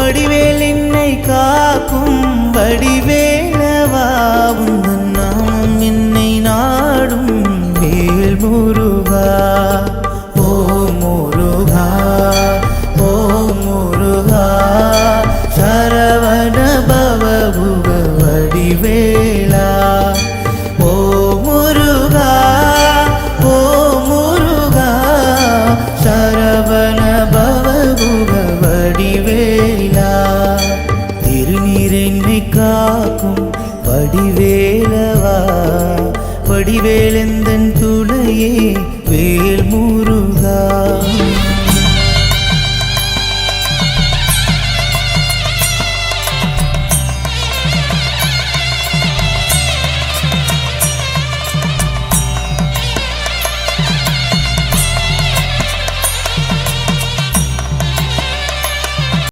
வடிவேல் என்னை காக்கும் வடிவேலவா? உந்தன் நாமம் என்னை நாடும் வேல் முருகா. ஓ முருகா ஓ முருகா. சரவண பவ வடிவேலா. காக்கும் படிவேலவா? படிவேலந்தன் துணையே வேல்மூ